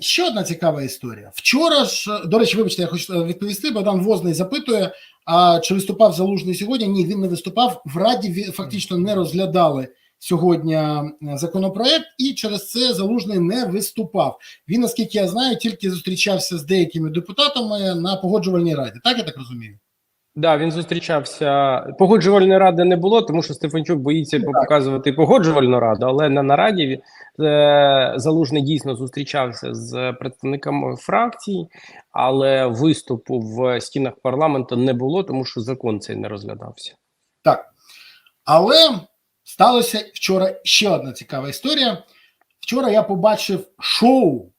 Ще одна цікава історія. Вчора ж, до речі, вибачте, я хочу відповісти. Богдан Возний запитує: а чи виступав залужний сьогодні? Ні, він не виступав. В Раді фактично не розглядали сьогодні е, законопроект, і через це залужний не виступав. Він, наскільки я знаю, тільки зустрічався з деякими депутатами на погоджувальній раді. Так я так розумію. Да, він зустрічався. Погоджувальної ради не було, тому що Стефанчук боїться показувати погоджувальну раду, але на нараді е, залужний дійсно зустрічався з представниками фракцій, але виступу в стінах парламенту не було, тому що закон цей не розглядався. Так. Але сталося вчора ще одна цікава історія. Вчора я побачив шоу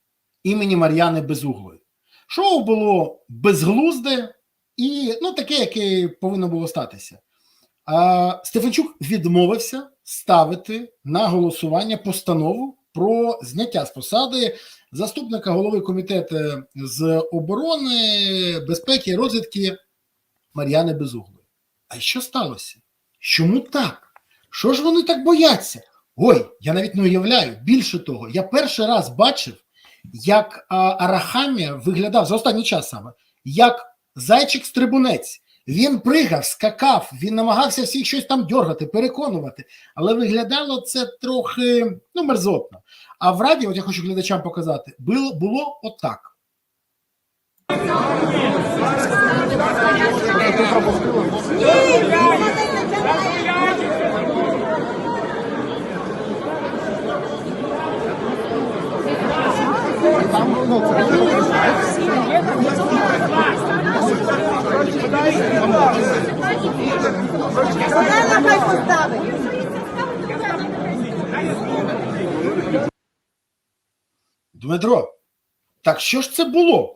імені Мар'яни Безуглої. Шоу було безглузде і ну, таке, яке повинно було статися. А, Стефанчук відмовився ставити на голосування постанову про зняття з посади заступника голови комітету з оборони, безпеки і розвідки Мар'яни Безуглої. А що сталося? Чому так? Що ж вони так бояться? Ой, я навіть не уявляю. Більше того, я перший раз бачив, як Арахамія виглядав за останній час саме, як зайчик-стрибунець. Він пригав, скакав, він намагався всіх щось там дергати, переконувати, але виглядало це трохи ну, мерзотно. А в раді, от я хочу глядачам показати, було, було отак. Вона хай поставить. Дмитро, так що ж це було?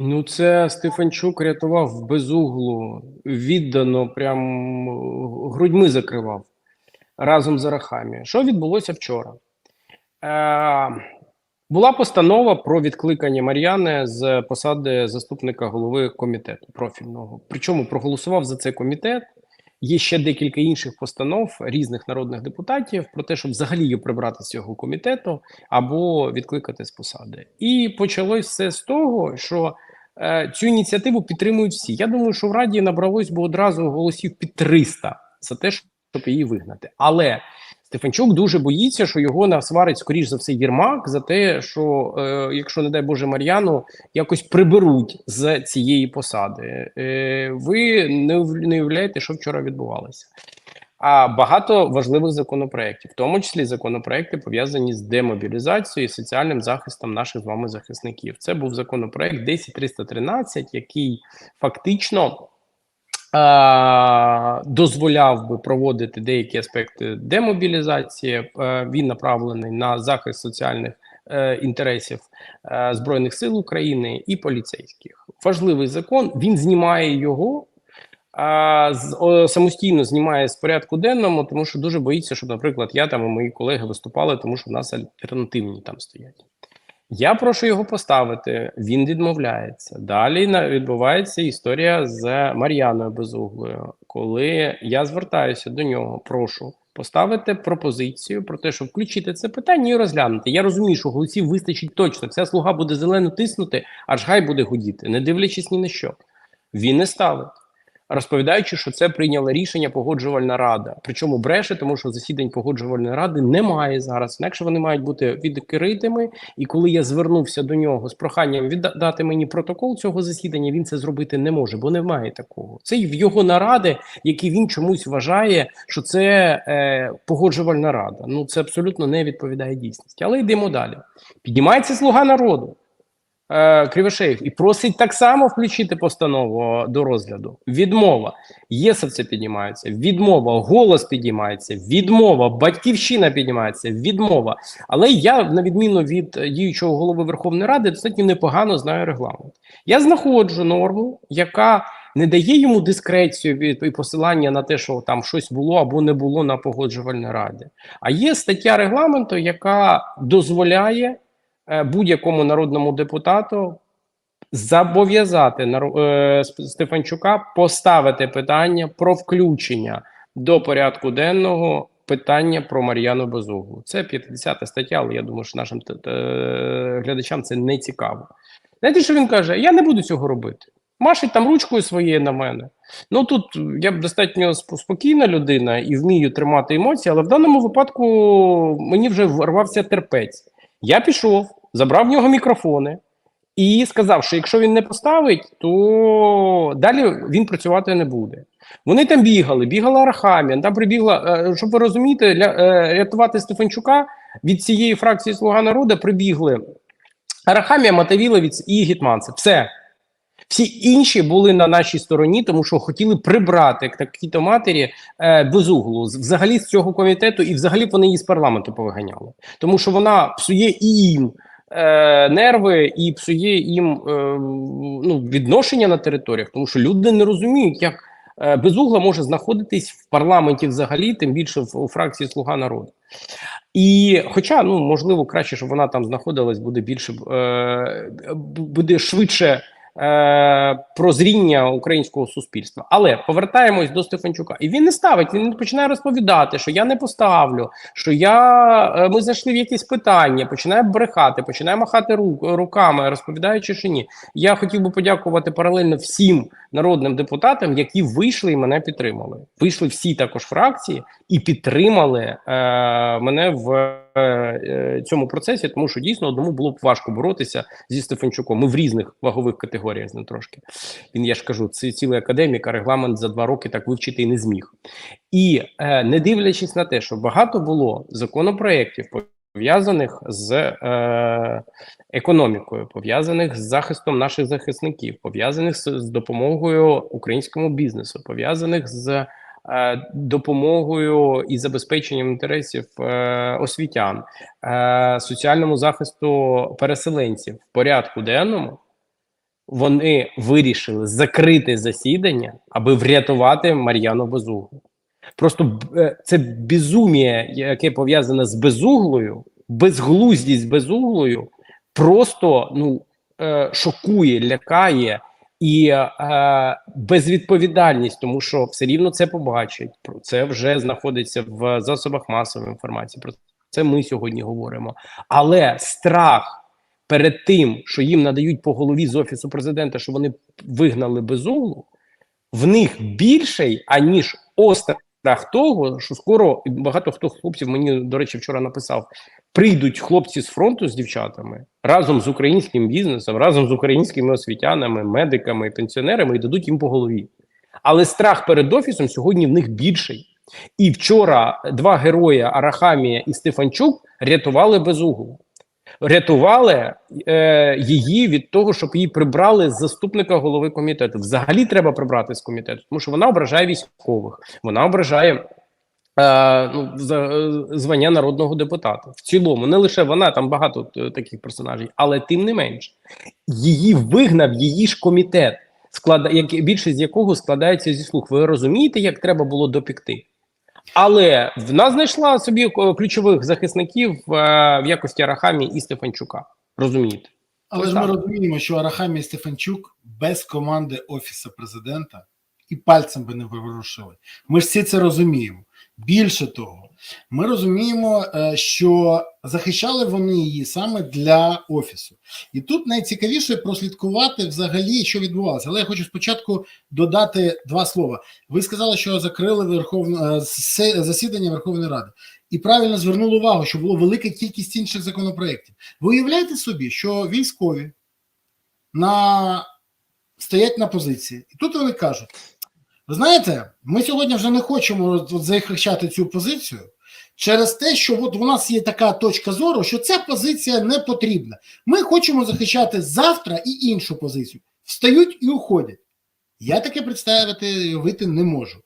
Ну, це Стефанчук рятував без углу, віддано, прям грудьми закривав разом з Арахамі. Що відбулося вчора? Е, була постанова про відкликання Мар'яни з посади заступника голови комітету профільного. Причому проголосував за це комітет. Є ще декілька інших постанов різних народних депутатів про те, щоб взагалі її прибрати з цього комітету або відкликати з посади. І почалось все з того, що е, цю ініціативу підтримують всі. Я думаю, що в Раді набралось би одразу голосів під 300 за те, щоб її вигнати. Але Стефанчук дуже боїться, що його насварить, скоріш за все, Єрмак за те, що е, якщо, не дай Боже, Мар'яну якось приберуть з цієї посади. Е, ви не, не уявляєте, що вчора відбувалося. А багато важливих законопроєктів, в тому числі законопроекти пов'язані з демобілізацією і соціальним захистом наших з вами захисників. Це був законопроект 10313, який фактично дозволяв би проводити деякі аспекти демобілізації. Е, він направлений на захист соціальних е, інтересів е, збройних сил України і поліцейських. Важливий закон. Він знімає його. А самостійно знімає з порядку денному, тому що дуже боїться, щоб, наприклад, я там і мої колеги виступали, тому що в нас альтернативні там стоять. Я прошу його поставити. Він відмовляється. Далі відбувається історія з Мар'яною Безуглою, коли я звертаюся до нього, прошу поставити пропозицію про те, щоб включити це питання і розглянути. Я розумію, що голосів вистачить точно. Вся слуга буде зелено тиснути, аж гай буде гудіти, не дивлячись ні на що. Він не ставить. Розповідаючи, що це прийняла рішення погоджувальна рада. Причому бреше, тому що засідань погоджувальної ради немає зараз. Інакше вони мають бути відкритими. І коли я звернувся до нього з проханням віддати мені протокол цього засідання, він це зробити не може, бо немає такого. Це й в його наради, які він чомусь вважає, що це е, погоджувальна рада. Ну це абсолютно не відповідає дійсності. Але йдемо далі. Піднімається слуга народу. Е, Кривошеєв і просить так само включити постанову до розгляду. Відмова. ЄСовці піднімаються, відмова, голос піднімається, відмова, батьківщина піднімається, відмова. Але я, на відміну від е, діючого голови Верховної Ради, достатньо непогано знаю регламент. Я знаходжу норму, яка не дає йому дискрецію від і посилання на те, що там щось було або не було на погоджувальній раді. А є стаття регламенту, яка дозволяє е, будь-якому народному депутату зобов'язати е, Стефанчука поставити питання про включення до порядку денного питання про Мар'яну Безуглу. Це 50 стаття, але я думаю, що нашим т- глядачам це не цікаво. Знаєте, що він каже? Я не буду цього робити. Машить там ручкою своєю на мене. Ну тут я б достатньо сп- спокійна людина і вмію тримати емоції, але в даному випадку мені вже врвався терпець. Я пішов, забрав в нього мікрофони і сказав, що якщо він не поставить, то далі він працювати не буде. Вони там бігали, бігала Арахамія, там прибігла, е, щоб ви розумієте, е, рятувати Стефанчука від цієї фракції Слуга народу прибігли Арахамія, Матавіловець і Гетманцев. Все. Всі інші були на нашій стороні, тому що хотіли прибрати такі-то матері е, безуглу з- взагалі з цього комітету, і взагалі вони її з парламенту повиганяли, тому що вона псує і їм е, нерви, і псує їм е, ну, відношення на територіях, тому що люди не розуміють, як е, безугла може знаходитись в парламенті взагалі, тим більше в у фракції Слуга народу. І, хоча, ну можливо, краще, щоб вона там знаходилась, буде більше буде швидше е, прозріння українського суспільства. Але повертаємось до Стефанчука, і він не ставить. Він починає розповідати, що я не поставлю, що я е, ми зайшли в якісь питання, починає брехати, починає махати рук, руками, розповідаючи, що ні. Я хотів би подякувати паралельно всім народним депутатам, які вийшли і мене підтримали. Вийшли всі також фракції і підтримали е, мене в цьому процесі, тому що дійсно одному було б важко боротися зі Стефанчуком. Ми в різних вагових категоріях з ним трошки. Він, я ж кажу, це цілий академік, а регламент за два роки так вивчити і не зміг. І е, не дивлячись на те, що багато було законопроєктів, пов'язаних з е, економікою, пов'язаних з захистом наших захисників, пов'язаних з, з допомогою українському бізнесу, пов'язаних з е, допомогою і забезпеченням інтересів е, освітян, е, соціальному захисту переселенців в порядку денному. Вони вирішили закрити засідання, аби врятувати Мар'яну Безуглу. Просто е, це безумія, яке пов'язане з безуглою, безглуздість безуглою, просто ну, е, шокує, лякає і е, безвідповідальність, тому що все рівно це побачать. Про це вже знаходиться в засобах масової інформації. Про це ми сьогодні говоримо. Але страх перед тим, що їм надають по голові з офісу президента, що вони вигнали безуглу, в них більший, аніж острах того, що скоро багато хто хлопців мені, до речі, вчора написав: прийдуть хлопці з фронту з дівчатами разом з українським бізнесом, разом з українськими освітянами, медиками пенсіонерами і дадуть їм по голові. Але страх перед офісом сьогодні в них більший. І вчора два герої Арахамія і Стефанчук рятували безуглу. Рятували е, її від того, щоб її прибрали з заступника голови комітету. Взагалі треба прибрати з комітету, тому що вона ображає військових, вона ображає ну, е, звання народного депутата. В цілому, не лише вона, там багато е, таких персонажів, але тим не менш, її вигнав її ж комітет, склада, як, більшість якого складається зі слух. Ви розумієте, як треба було допікти? Але вона знайшла собі е, ключових захисників е, в якості Арахамі і Стефанчука. Розумієте? Але Ось ж ми так. розуміємо, що Арахамія Стефанчук без команди Офісу президента і пальцем би не виворушили. Ми ж всі це розуміємо. Більше того, ми розуміємо, е, що захищали вони її саме для офісу. І тут найцікавіше прослідкувати взагалі, що відбувалося. Але я хочу спочатку додати два слова. Ви сказали, що закрили Верховну е, засідання Верховної Ради, і правильно звернули увагу, що було велика кількість інших законопроєктів. Ви уявляєте собі, що військові на... стоять на позиції, і тут вони кажуть: ви знаєте, ми сьогодні вже не хочемо захищати цю позицію через те, що от у нас є така точка зору, що ця позиція не потрібна. Ми хочемо захищати завтра і іншу позицію. Встають і уходять. Я таке представити уявити не можу.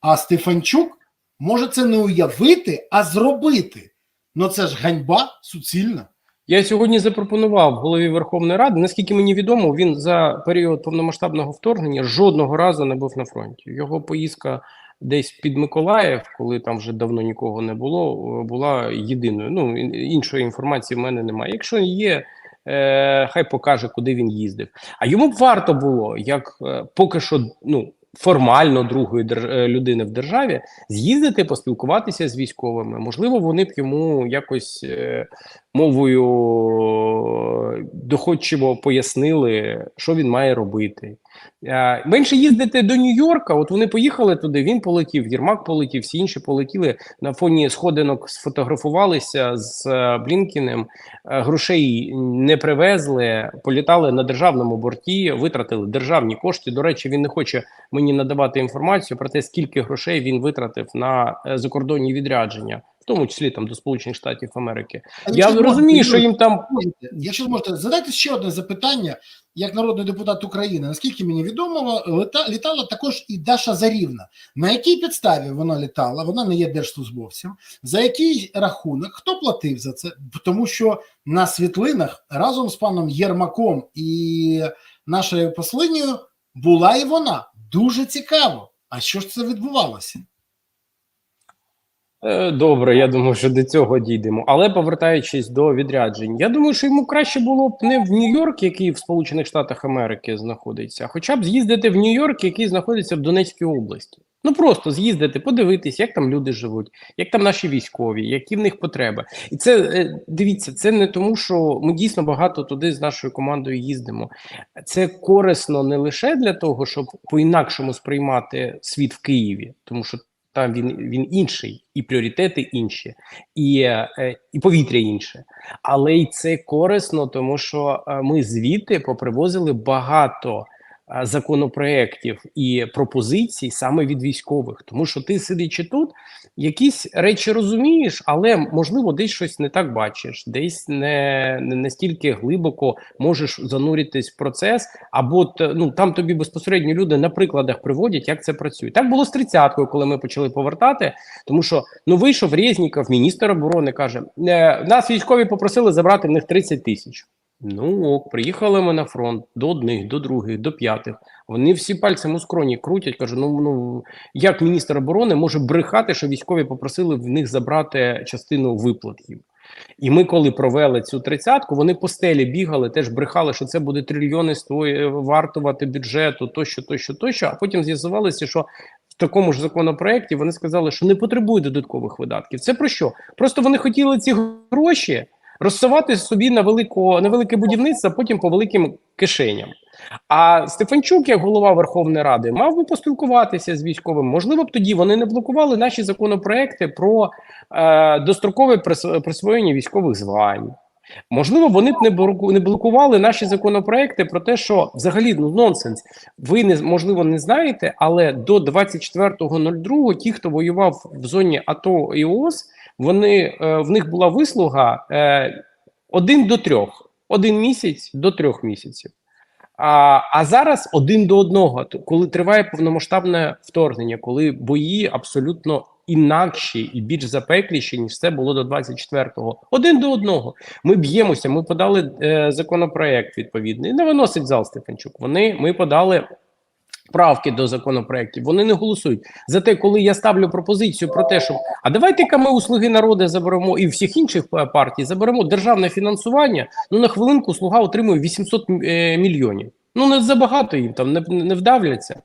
А Стефанчук може це не уявити, а зробити. Ну це ж ганьба суцільна. Я сьогодні запропонував голові Верховної Ради. Наскільки мені відомо, він за період повномасштабного вторгнення жодного разу не був на фронті. Його поїздка десь під Миколаїв, коли там вже давно нікого не було, е, була єдиною. Ну іншої інформації в мене немає. Якщо є, е, хай покаже, куди він їздив. А йому б варто було, як е, поки що, ну формально другої е, людини в державі, з'їздити, поспілкуватися з військовими. Можливо, вони б йому якось е, мовою е, доходчиво пояснили, що він має робити. Е, Менше їздити до Нью-Йорка. От вони поїхали туди. Він полетів, Єрмак полетів, всі інші полетіли на фоні сходинок, сфотографувалися з е, Блінкіним. е, Грошей не привезли, політали на державному борті, витратили державні кошти. До речі, він не хоче мені надавати інформацію про те, скільки грошей він витратив на закордонні відрядження, тому числі там до Сполучених Штатів Америки. А Я розумію, що їм там можете, якщо можете, задайте ще одне запитання, як народний депутат України. Наскільки мені відомо, літала також і Даша Зарівна. На якій підставі вона літала? Вона не є держслужбовцем. За який рахунок? Хто платив за це? Тому що на світлинах разом з паном Єрмаком і нашою послинню була і вона. Дуже цікаво. А що ж це відбувалося? Е, Добре, я думаю, що до цього дійдемо. Але повертаючись до відряджень, я думаю, що йому краще було б не в Нью-Йорк, який в Сполучених Штатах Америки знаходиться, а хоча б з'їздити в Нью-Йорк, який знаходиться в Донецькій області. Ну просто з'їздити, подивитись, як там люди живуть, як там наші військові, які в них потреби. І це е, дивіться, це не тому, що ми дійсно багато туди з нашою командою їздимо. Це корисно не лише для того, щоб по-інакшому сприймати світ в Києві, тому що там він він інший, і пріоритети інші, і, е, і повітря інше. Але й це корисно, тому що е, ми звідти попривозили багато законопроєктів і пропозицій саме від військових. Тому що ти сидячи тут, якісь речі розумієш, але можливо десь щось не так бачиш, десь не, не настільки глибоко можеш зануритись в процес, або ну там тобі безпосередньо люди на прикладах приводять, як це працює. Так було з тридцяткою, коли ми почали повертати, тому що ну вийшов Резніков, міністр оборони, каже: е, нас військові попросили забрати в них 30 тисяч. Ну ок, приїхали ми на фронт до одних, до других, до п'ятих. Вони всі пальцем у скроні крутять. кажуть, ну ну як міністр оборони може брехати, що військові попросили в них забрати частину виплат. І ми, коли провели цю тридцятку, вони по стелі бігали, теж брехали, що це буде трильйони вартувати бюджету, тощо, тощо, тощо. А потім з'ясувалося, що в такому ж законопроекті вони сказали, що не потребує додаткових видатків. Це про що? Просто вони хотіли ці гроші розсувати собі на велико, на велике будівництво, потім по великим кишеням. А Стефанчук, як голова Верховної Ради, мав би поспілкуватися з військовим. Можливо, б тоді вони не блокували наші законопроекти про е, дострокове присвоєння військових звань. Можливо, вони б не блокували наші законопроекти про те, що взагалі ну нонсенс. Ви не можливо не знаєте, але до 24.02 ті, хто воював в зоні АТО і ООС, вони е, в них була вислуга е, один до трьох, один місяць до трьох місяців. А, а зараз один до одного, коли триває повномасштабне вторгнення, коли бої абсолютно інакші і більш запекліші, ніж це було до 24-го. Один до одного. Ми б'ємося. Ми подали е, законопроект відповідний. Не виносить зал Стефанчук. Вони ми подали. Правки до законопроєктів вони не голосують. Зате, коли я ставлю пропозицію про те, що а давайте-ка ми у слуги народу заберемо і всіх інших е, партій заберемо державне фінансування. Ну на хвилинку слуга отримує 800 е, мільйонів. Ну не забагато їм там не, не вдавляться.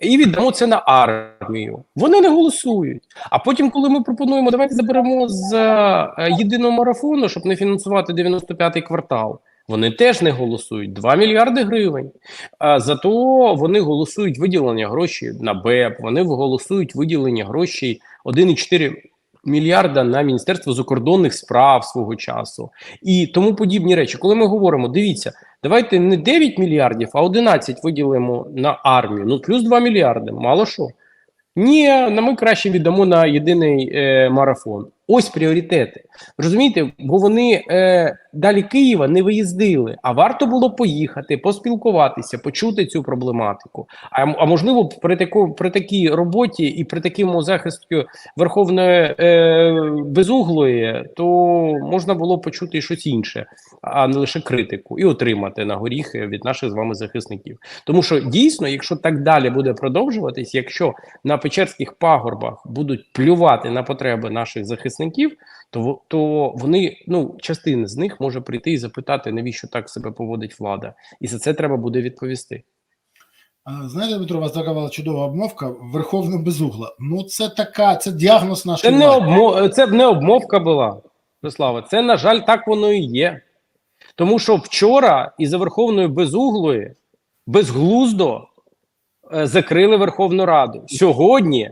І віддамо це на армію. Вони не голосують. А потім, коли ми пропонуємо, давайте заберемо з е, єдиного марафону, щоб не фінансувати 95-й квартал. Вони теж не голосують 2 мільярди гривень. А зато вони голосують виділення грошей на БЕП, вони голосують виділення грошей 1,4 мільярда на Міністерство закордонних справ свого часу і тому подібні речі. Коли ми говоримо, дивіться, давайте не 9 мільярдів, а 11 виділимо на армію. Ну плюс 2 мільярди. Мало що. Ні, на ми краще віддамо на єдиний е, марафон. Ось пріоритети. Розумієте, бо вони е, далі Києва не виїздили, а варто було поїхати, поспілкуватися, почути цю проблематику. А, а можливо, при таку при такій роботі і при такому захисту верховної е, безуглої, то можна було почути щось інше, а не лише критику, і отримати на горіхи від наших з вами захисників. Тому що дійсно, якщо так далі буде продовжуватись, якщо на Печерських пагорбах будуть плювати на потреби наших захисників, то, то вони, ну, частина з них може прийти і запитати, навіщо так себе поводить влада, і за це треба буде відповісти. Знаєте, Дмитро, у вас така була чудова обмовка Верховна безугла. Ну, це така, це діагноз Це не влади. обмо... це не обмовка була, Слава. Це, на жаль, так воно і є. Тому що вчора із-за Верховної безуглої безглуздо е, закрили Верховну Раду. Сьогодні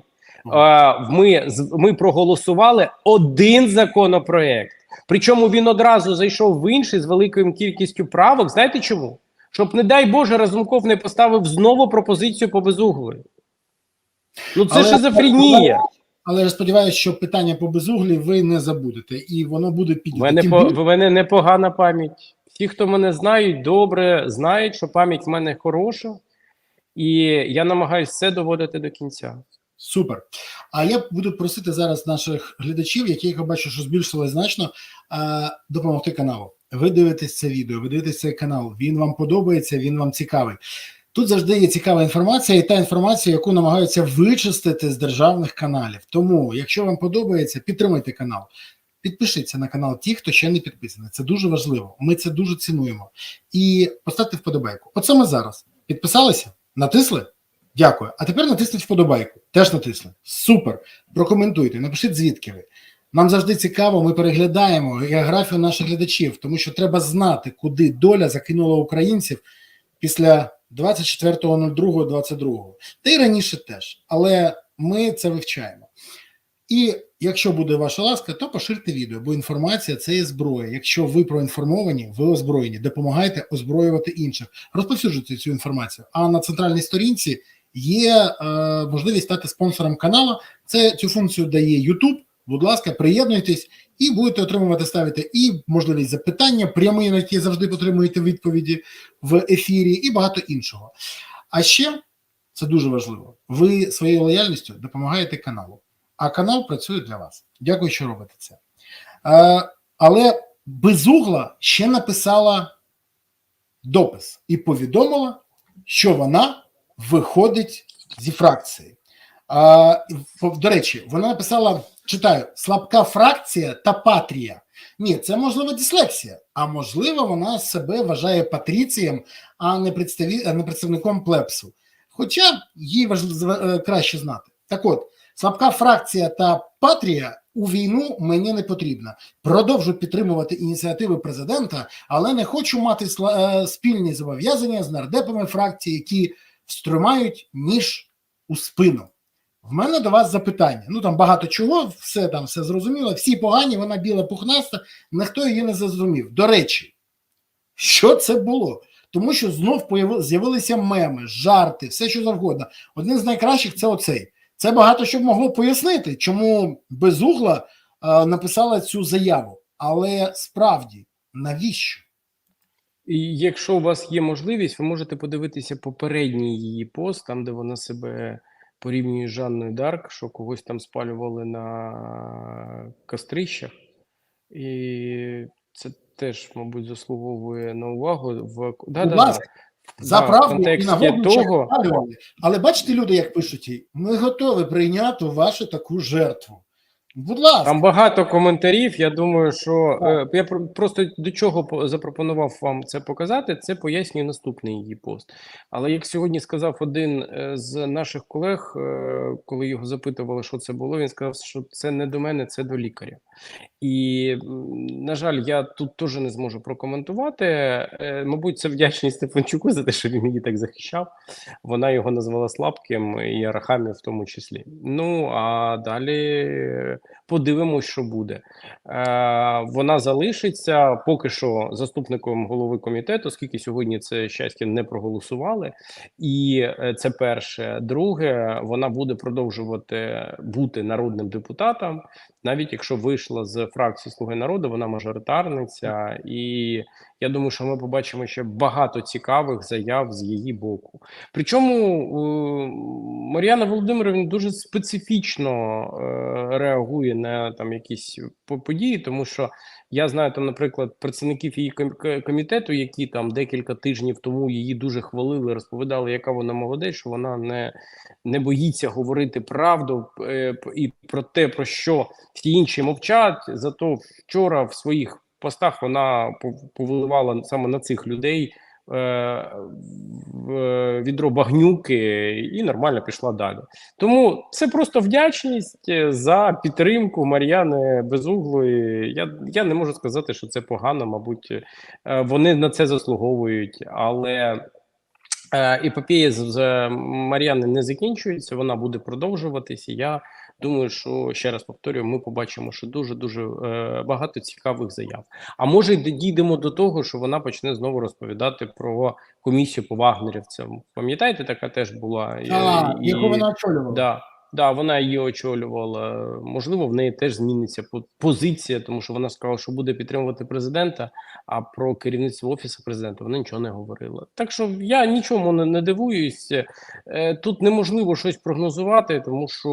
ми, ми проголосували один законопроект. Причому він одразу зайшов в інший з великою кількістю правок. Знаєте чому? Щоб, не дай Боже, Разумков не поставив знову пропозицію по безуглої. Ну це Але- шизофренія. Але я сподіваюся, що питання по безуглі ви не забудете, і воно буде піднято. мене Тим по в мене непогана пам'ять. Ті, хто мене знають, добре знають, що пам'ять в мене хороша, і я намагаюся все доводити до кінця. Супер. А я буду просити зараз наших глядачів, яких я бачу, що збільшилось значно, допомогти каналу. Ви дивитесь це відео, ви дивитесь цей канал. Він вам подобається, він вам цікавий. Тут завжди є цікава інформація, і та інформація, яку намагаються вичистити з державних каналів. Тому, якщо вам подобається, підтримайте канал. Підпишіться на канал ті, хто ще не підписаний. Це дуже важливо. Ми це дуже цінуємо. І поставте вподобайку. От саме зараз. Підписалися? Натисли? Дякую. А тепер натисніть вподобайку. Теж натисли. Супер. Прокоментуйте, напишіть звідки ви. Нам завжди цікаво, ми переглядаємо географію наших глядачів, тому що треба знати, куди доля закинула українців після 24.02.22. Та й раніше теж. Але ми це вивчаємо. І якщо буде ваша ласка, то поширте відео, бо інформація це є зброя. Якщо ви проінформовані, ви озброєні, допомагайте озброювати інших, розповсюджуйте цю інформацію. А на центральній сторінці є е, можливість стати спонсором каналу. Це цю функцію дає YouTube. Будь ласка, приєднуйтесь і будете отримувати ставити і можливість запитання, прямі, на які завжди отримуєте відповіді в ефірі, і багато іншого. А ще це дуже важливо. Ви своєю лояльністю допомагаєте каналу, а канал працює для вас. Дякую, що робите це. Е, але безугла ще написала допис і повідомила, що вона виходить зі фракції. А, до речі, вона написала: читаю: слабка фракція та патрія. Ні, це можливо дислексія, а можливо, вона себе вважає патріцієм, а не, представником плепсу. Хоча їй важливо краще знати. Так от, слабка фракція та патрія у війну мені не потрібна. Продовжу підтримувати ініціативи президента, але не хочу мати е, спільні зобов'язання з нардепами фракції, які встромають ніж у спину. В мене до вас запитання. Ну там багато чого, все там все зрозуміло. Всі погані, вона біла пухнаста, ніхто її не зрозумів. До речі, що це було? Тому що знов з'явилися меми, жарти, все що завгодно. Один з найкращих це оцей. Це багато що могло пояснити, чому безугла е, написала цю заяву. Але справді навіщо? І якщо у вас є можливість, ви можете подивитися попередній її пост, там де вона себе порівнює з Жанною Дарк, що когось там спалювали на кострищах. І це теж, мабуть, заслуговує на увагу в да, да, да. За Да, правду і нагоду того- того... Але бачите, люди, як пишуть їй, ми готові прийняти вашу таку жертву. Будь ласка, Там багато коментарів. Я думаю, що е, я просто до чого запропонував вам це показати. Це пояснює наступний її пост. Але як сьогодні сказав один е, з наших колег, е, коли його запитували, що це було, він сказав, що це не до мене, це до лікаря. І на жаль, я тут теж не зможу прокоментувати. Е, Мабуть, це вдячність Стефанчуку за те, що він її так захищав. Вона його назвала слабким і Арахамі в тому числі. Ну а далі подивимось, що буде. Е, вона залишиться поки що заступником голови комітету, оскільки сьогодні це щастя не проголосували. І е, це перше. Друге, вона буде продовжувати бути народним депутатом, навіть якщо вийшла з фракції Слуги народу, вона мажоритарниця, і я думаю, що ми побачимо ще багато цікавих заяв з її боку. Причому Мар'яна Володимирівна дуже специфічно е, реагує на там якісь події, тому що я знаю там, наприклад, працівників її комітету, які там декілька тижнів тому її дуже хвалили, розповідали, яка вона молодець, що вона не, не боїться говорити правду е, і про те, про що всі інші мовчать. Зато вчора в своїх постах вона пов- повливала саме на цих людей. Е, е, відро багнюки і нормально пішла далі. Тому це просто вдячність е, за підтримку Мар'яни Безуглої. Я, я не можу сказати, що це погано, мабуть, вони на це заслуговують, але. Е, Епопея з з Мар'яни не закінчується, вона буде продовжуватися. Я думаю, що ще раз повторюю, ми побачимо, що дуже дуже е, багато цікавих заяв. А може, й дійдемо до того, що вона почне знову розповідати про комісію по вагнерівцям. Пам'ятаєте, така теж була Е, А, і- яку вона очолювала. Да, да, вона її очолювала. Можливо, в неї теж зміниться позиція, тому що вона сказала, що буде підтримувати президента. А про керівництво офісу президента вона нічого не говорила. Так що я нічому не, не дивуюсь. Е, Тут неможливо щось прогнозувати, тому що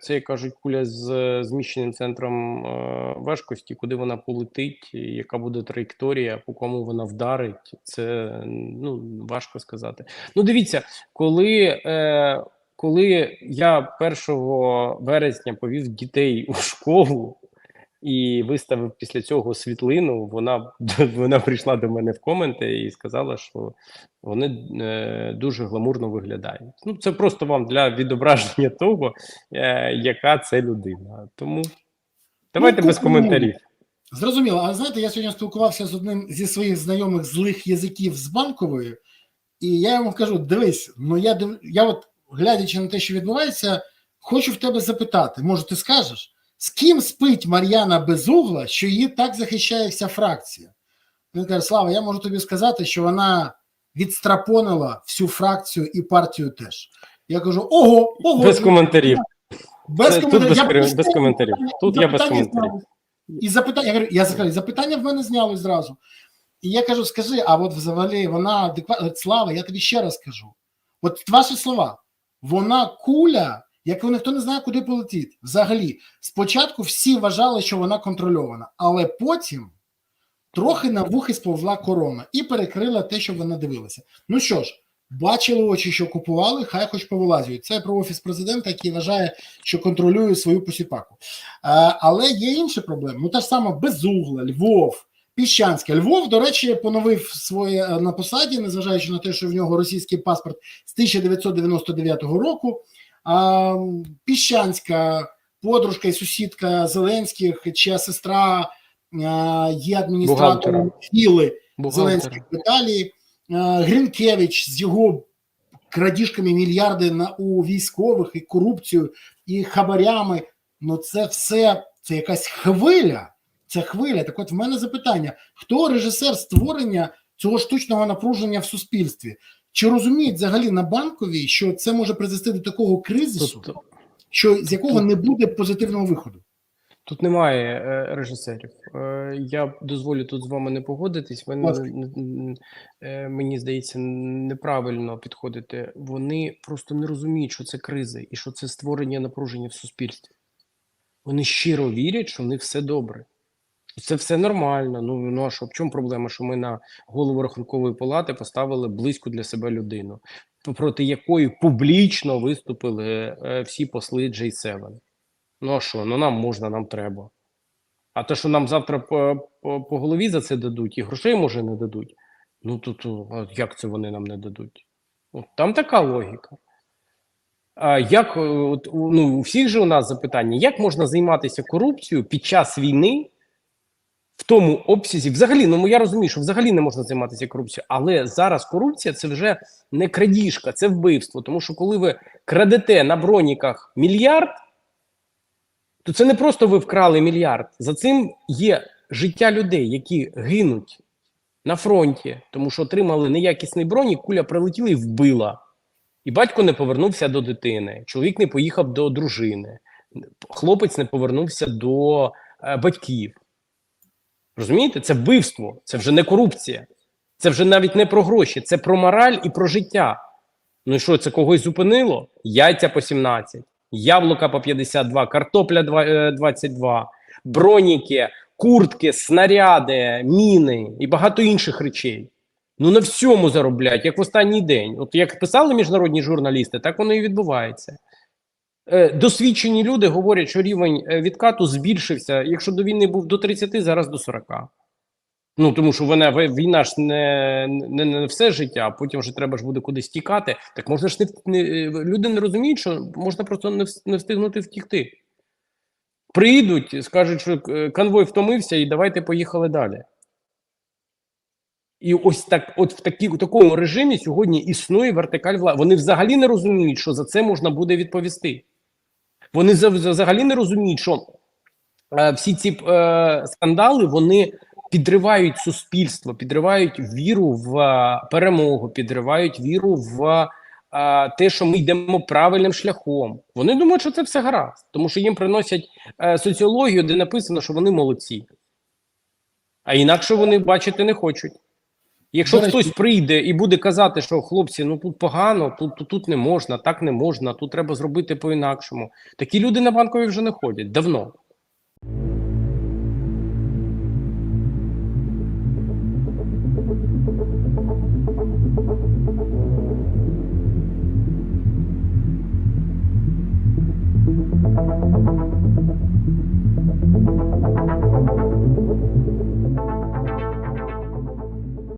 це, як кажуть, куля з зміщеним центром е, важкості, куди вона полетить, яка буде траєкторія, по кому вона вдарить. Це ну важко сказати. Ну, дивіться, коли, е, коли я 1 вересня повів дітей у школу і виставив після цього світлину, вона, вона прийшла до мене в коменти і сказала, що вони е, дуже гламурно виглядають. Ну, це просто вам для відображення того, е, яка це людина. Тому давайте без коментарів. Зрозуміло, а знаєте, я сьогодні спілкувався з одним зі своїх знайомих злих язиків з банкової, і я йому кажу: дивись, ну я див... я от глядячи на те, що відбувається, хочу в тебе запитати, може, ти скажеш, з ким спить Мар'яна Безугла, що її так захищає вся фракція? Він каже: Слава, я можу тобі сказати, що вона відстрапонила всю фракцію і партію теж. Я кажу: ого, ого, Без коментарів. без Це тут коментарів. без, Я без коментарів. Тут я без коментарів. І запитання, я говорю, я закажу, запитання в мене зняли зразу. І я кажу: скажи, а от взагалі вона адекватна. Слава, я тобі ще раз кажу. От ваші слова, вона куля, яку ніхто не знає, куди полетить. Взагалі, спочатку всі вважали, що вона контрольована, але потім трохи на вухи сповзла корона і перекрила те, що вона дивилася. Ну що ж, бачили очі, що купували, хай хоч повилазюють. Це про офіс президента, який вважає, що контролює свою посіпаку. Але є інші проблеми. Ну, та ж сама Безугла, Львов, Піщанське. Львов, до речі, поновив своє е, на посаді, незважаючи на те, що в нього російський паспорт з 1999 року. Піщанська, подружка і сусідка Зеленських, чия сестра є адміністратором. Філи Зеленських в Італії. Гринкевич з його крадіжками мільярди на у військових і корупцію, і хабарями. Ну це все це якась хвиля. Це хвиля. Так от в мене запитання: хто режисер створення цього штучного напруження в суспільстві? Чи розуміють взагалі на банковій, що це може призвести до такого кризису, Тут, що з якого не буде позитивного виходу? тут немає е, режисерів. Е, я дозволю тут з вами не погодитись. Не- е, мені здається, неправильно підходите. Вони просто не розуміють, що це криза і що це створення напруження в суспільстві. Вони щиро вірять, що в них все добре. Це все нормально. Ну, ну а що, в чому проблема, що ми на голову рахункової палати поставили близьку для себе людину, проти якої публічно виступили е, всі посли J7. Ну а що? Ну нам можна, нам треба. А те, що нам завтра по, по, по голові за це дадуть, і грошей може не дадуть. Ну то, то як це вони нам не дадуть? От, там така логіка. А як от, ну, у всіх же у нас запитання: як можна займатися корупцією під час війни в тому обсязі? Взагалі, ну я розумію, що взагалі не можна займатися корупцією, але зараз корупція це вже не крадіжка, це вбивство. Тому що коли ви крадете на броніках мільярд, то це не просто ви вкрали мільярд. За цим є життя людей, які гинуть на фронті, тому що отримали неякісний бронік, куля прилетіла і вбила. І батько не повернувся до дитини, чоловік не поїхав до дружини, хлопець не повернувся до е, батьків. Розумієте, це вбивство, це вже не корупція, це вже навіть не про гроші, це про мораль і про життя. Ну і що, це когось зупинило? Яйця по 17, яблука по 52, картопля е, 22, броніки, куртки, снаряди, міни і багато інших речей. Ну на всьому зароблять, як в останній день. От як писали міжнародні журналісти, так воно і відбувається. Е, досвідчені люди говорять, що рівень е, відкату збільшився. Якщо до війни був до 30, зараз до 40. Ну тому що вона війна ж не, не, не все життя, а потім вже треба ж буде кудись тікати. Так можна ж не, не люди не розуміють, що можна просто не, не встигнути втікти. Приїдуть, скажуть, що е, конвой втомився, і давайте поїхали далі. І ось так, от в такі, в такому режимі сьогодні існує вертикаль влади. Вони взагалі не розуміють, що за це можна буде відповісти. Вони за- за- взагалі не розуміють, що е, всі ці е, скандали вони підривають суспільство, підривають віру в е, перемогу, підривають віру в те, що ми йдемо правильним шляхом. Вони думають, що це все гаразд, тому що їм приносять соціологію, де написано, що вони молодці. А інакше вони бачити не хочуть. Якщо До хтось прийде і буде казати, що хлопці, ну тут погано, тут, тут, тут не можна, так не можна, тут треба зробити по-інакшому. Такі люди на банкові вже не ходять давно.